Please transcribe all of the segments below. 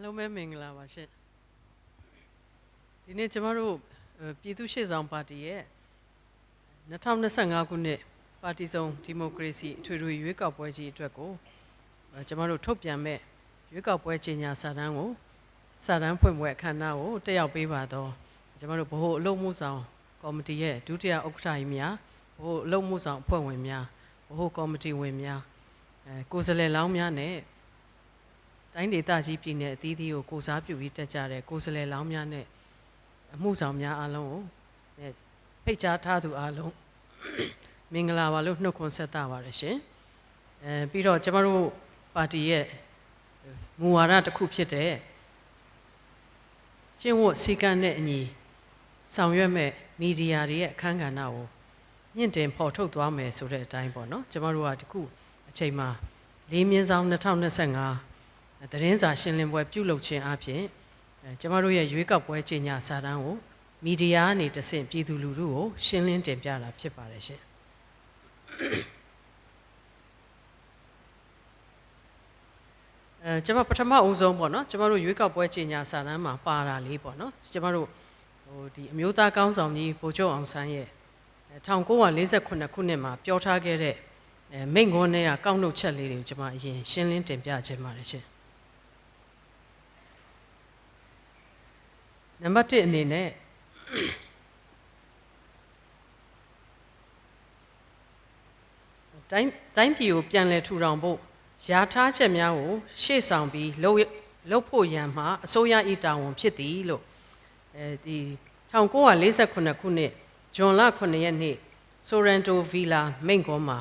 အားလုံးပဲမင်္ဂလာပါရှင့်ဒီနေ့ကျမတို့အဲပြည်သူ့ရှေ့ဆောင်ပါတီရဲ့2025ခုနှစ်ပါတီစုံဒီမိုကရေစီအထွေထွေရွေးကောက်ပွဲကြီးအတွက်ကိုအဲကျမတို့ထုတ်ပြန်မဲ့ရွေးကောက်ပွဲကြီးညာစာတမ်းကိုစာတမ်းဖွင့်ပွဲအခမ်းအနားကိုတက်ရောက်ပေးပါတော့ကျမတို့ဗဟိုအလုပ်မှုဆောင်ကော်မတီရဲ့ဒုတိယဥက္ကဋ္ဌကြီးများဗဟိုအလုပ်မှုဆောင်အဖွဲ့ဝင်များဗဟိုကော်မတီဝင်များအဲကိုယ်စားလှယ်လောင်းများနဲ့ တိုင်းဒေသကြီးပြည်နယ်အသီးသီးကိုကိုစားပြုပြီးတက်ကြတဲ့ကိုယ်စားလှယ်လောင်းများနဲ့အမှုဆောင်များအားလုံးကိုနဲ့ဖိတ်ကြားထားသူအားလုံးမင်္ဂလာပါလို့နှုတ်ခွန်းဆက်တာပါတယ်ရှင်အဲပြီးတော့ကျမတို့ပါတီရဲ့မူဝါဒတစ်ခုဖြစ်တဲ့ကျင့်ဝတ်စည်းကမ်းနဲ့အညီဆောင်ရွက်မဲ့မီဒီယာတွေရဲ့အခမ်းကဏ္ဍကိုမြင့်တင်ဖော်ထုတ်သွားမယ်ဆိုတဲ့အတိုင်းပေါ့နော်ကျမတို့ကဒီခုအချိန်မှာလေးမြင်းဆောင်2025 သတင်းစာရှင်းလင်းပွဲပြုလုပ်ခြင်းအပြင်အဲကျမတို့ရဲ့ရွေးကောက်ပွဲကြီးညာစာတမ်းကိုမီဒီယာကနေတဆင့်ပြည်သူလူထုကိုရှင်းလင်းတင်ပြတာဖြစ်ပါတယ်ရှင်အဲကျမပထမအဦးဆုံးပေါ့နော်ကျမတို့ရွေးကောက်ပွဲကြီးညာစာတမ်းမှာပါတာလေးပေါ့နော်ကျမတို့ဟိုဒီအမျိုးသားကောင်းဆောင်ကြီးဗိုလ်ချုပ်အောင်ဆန်းရဲ့အဲ1948ခုနှစ်မှာပြောထားခဲ့တဲ့အဲမိန့်ခွန်းနဲ့ကကောက်နှုတ်ချက်လေးတွေကိုကျမအရင်ရှင်းလင်းတင်ပြခြင်းပါတယ်ရှင် နံပါတ်1အနေနဲ့တိုင်းတိုင်းပြည်ကိုပြန်လည်ထူထောင်ဖို့ယာထားချက်များကိုရှေ့ဆောင်ပြီးလှုပ်လှုပ်ဖို့ရန်မှာအစိုးရဤတာဝန်ဖြစ်သည်လို့အဲဒီ1948ခုနှစ်ဇွန်လ9ရက်နေ့ဆိုရန်တိုဗီလာမိန့်ခွန်းမှာ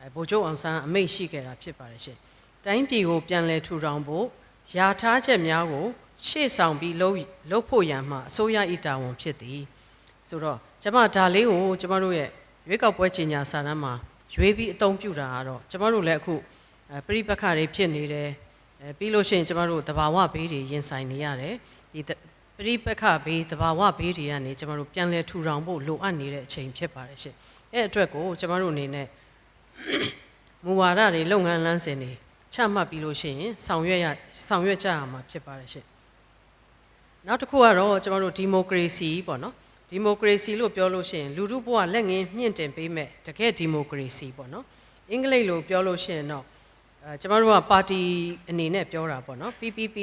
အဲဗိုလ်ချုပ်အောင်ဆန်းအမိန့်ရှိခဲ့တာဖြစ်ပါတယ်ရှင်တိုင်းပြည်ကိုပြန်လည်ထူထောင်ဖို့ယာထားချက်များကို ရှေ့ဆောင်ပြီးလှုပ်လှုပ်ဖို့ရန်မှာအစိုးရဤတာဝန်ဖြစ်သည်ဆိုတော့ကျမဒါလေးကိုကျမတို့ရဲ့ရွေးကောက်ပွဲကြီးညာစာတမ်းမှာရွေးပြီးအသုံးပြုတာကတော့ကျမတို့လည်းအခုအဲပြိပခါတွေဖြစ်နေတယ်အဲပြီးလို့ရှိရင်ကျမတို့တဘာဝဘေးတွေရင်ဆိုင်နေရတယ်ဒီပြိပခါဘေးတဘာဝဘေးတွေကနေကျမတို့ပြန်လည်ထူထောင်ဖို့လိုအပ်နေတဲ့အချိန်ဖြစ်ပါတယ်ရှင်အဲ့အတွက်ကိုကျမတို့အနေနဲ့မူဝါဒတွေလုပ်ငန်းလမ်းစဉ်တွေချမှတ်ပြီးလို့ရှိရင်ဆောင်ရွက်ရဆောင်ရွက်ကြရမှာဖြစ်ပါတယ်ရှင် နောက်တစ်ခုကတော့ကျွန်တော်တို့ဒီမိုကရေစီပေါ့နော်ဒီမိုကရေစီလို့ပြောလို့ရှိရင်လူထုဘဝလက်ငင်းမြင့်တင်ပေးမဲ့တကယ်ဒီမိုကရေစီပေါ့နော်အင်္ဂလိပ်လိုပြောလို့ရှိရင်တော့အဲကျွန်တော်တို့ကပါတီအနေနဲ့ပြောတာပေါ့နော် PPP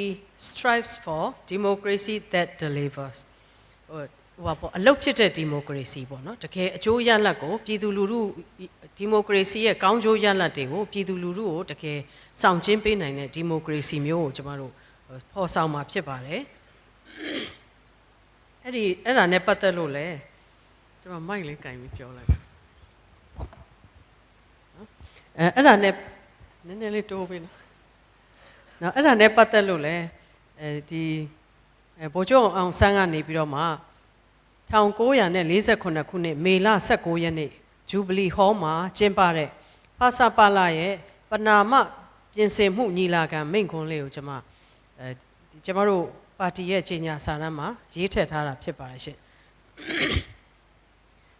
strives for democracy that delivers ဟိုဟိုပါပေါ့အလုတ်ဖြစ်တဲ့ဒီမိုကရေစီပေါ့နော်တကယ်အကျိုးရလဒ်ကိုပြည်သူလူထုဒီမိုကရေစီရဲ့ကောင်းကျိုးရလဒ်တွေကိုပြည်သူလူထုကိုတကယ်ဆောင်ကျင်းပေးနိုင်တဲ့ဒီမိုကရေစီမျိုးကိုကျွန်တော်တို့ဖော်ဆောင်มาဖြစ်ပါတယ် အဲ့ဒီအဲ့ဒါနဲ့ပတ်သက်လို့လဲကျွန်မမိုက်လေးကင်ပြီးပြောလိုက်နော်အဲအဲ့ဒါနဲ့နည်းနည်းလေးတိုးပေးနော်နော်အဲ့ဒါနဲ့ပတ်သက်လို့လဲအဲဒီအဲဗိုလ်ချုပ်အောင်ဆန်းကနေပြီးတော့မှ1948ခုနှစ်မေလ19ရက်နေ့ဂျူဘလီဟောမှာကျင်းပတဲ့ဖာစာပါလာရဲ့ပနာမပြင်ဆင်မှုညီလာခံမိန့်ခွန်းလေးကိုကျွန်မအဲဒီကျွန်မတို့ ပါတီရဲ့ကြီးညာစာတမ်းမှာရေးထည့်ထားတာဖြစ်ပါတယ်ရှင်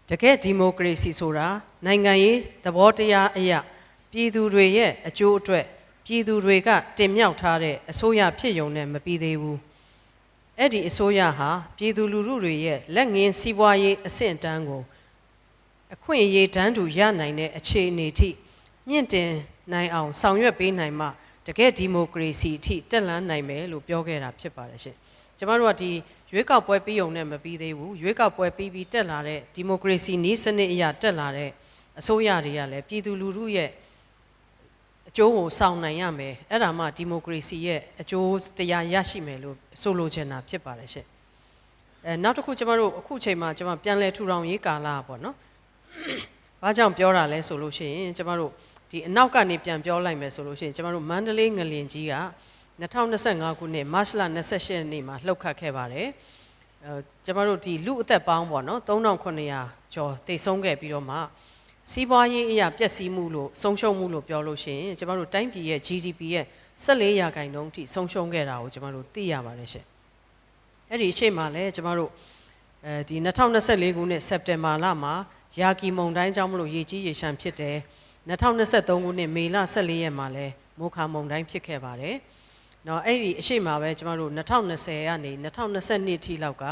တကယ်ဒီမိုကရေစီဆိုတာနိုင်ငံရေးသဘောတရားအရာပြည်သူတွေရဲ့အကျိုးအတွက်ပြည်သူတွေကတင်မြှောက်ထားတဲ့အစိုးရဖြစ်ယုံနဲ့မပြီးသေးဘူးအဲ့ဒီအစိုးရဟာပြည်သူလူထုတွေရဲ့လက်ငင်းစီးပွားရေးအဆင့်အတန်းကိုအခွင့်အရေးတန်းတူရနိုင်တဲ့အခြေအနေထိမြင့်တင်နိုင်အောင်ဆောင်ရွက်ပေးနိုင်မှ တကယ်ဒီမိုကရေစီအထိတက်လှမ်းနိုင်မယ်လို့ပြောခဲ့တာဖြစ်ပါတယ်ရှင်။ကျမတို့ကဒီရွေးကောက်ပွဲပြီးုံနဲ့မပြီးသေးဘူး။ရွေးကောက်ပွဲပြီးပြီးတက်လာတဲ့ဒီမိုကရေစီနည်းစနစ်အရတက်လာတဲ့အစိုးရတွေကလည်းပြည်သူလူထုရဲ့အကျိုးကိုဆောင်နိုင်ရမယ်။အဲ့ဒါမှဒီမိုကရေစီရဲ့အကျိုးတရားရရှိမယ်လို့ဆိုလိုချင်တာဖြစ်ပါတယ်ရှင်။အဲနောက်တစ်ခုကျမတို့အခုချိန်မှာကျမပြန်လဲထူထောင်ရေးကာလပေါ့နော်။ဘာကြောင့်ပြောတာလဲဆိုလို့ရှိရင်ကျမတို့ ဒီအနောက်ကနေပြန်ပြောလိုက်မယ်ဆိုလို့ရှိရင်ကျမတို့မန္တလေးငလင်ကြီးက2025ခုနှစ်မတ်လ28ရက်နေ့မှာလှုပ်ခတ်ခဲ့ပါတယ်အဲကျမတို့ဒီလူအသက်ပေါင်းပေါ့နော်3900ကျော်တိတ်ဆုံးခဲ့ပြီးတော့မှစီးပွားရေးအရာပျက်စီးမှုလို့ဆုံးရှုံးမှုလို့ပြောလို့ရှိရင်ကျမတို့တိုင်းပြည်ရဲ့ GDP ရဲ့14ရာခိုင်နှုန်းထိဆုံးရှုံးခဲ့တာကိုကျမတို့သိရပါတယ်ရှင်အဲ့ဒီအချိန်မှာလည်းကျမတို့အဲဒီ2024ခုနှစ်စက်တင်ဘာလမှာယာကီမုန်တိုင်းကြောင့်မလို့ရေကြီးရေရှမ်းဖြစ်တယ် 2023ခုနှစ်မေလ14ရက်မှာလဲမိုခါမုန်တိုင်းဖြစ်ခဲ့ပါတယ် เนาะအဲ့ဒီအရှိမပဲကျမတို့2020ကနေ2022ထိလောက်က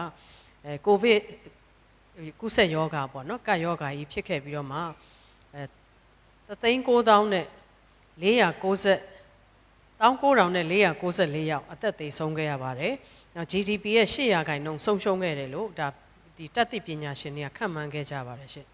အဲကိုဗစ်ကုဆက်ယောဂါပေါ့နော်ကပ်ယောဂါကြီးဖြစ်ခဲ့ပြီးတော့မှအဲ39000နဲ့490 19000နဲ့494ယောက်အသက်သေဆုံးခဲ့ရပါတယ်။နောက် GDP ရဲ့800ခိုင်နှုန်းဆုံးရှုံးခဲ့တယ်လို့ဒါဒီတက်သိပညာရှင်တွေကခန့်မှန်းခဲ့ကြပါတယ်ရှင်။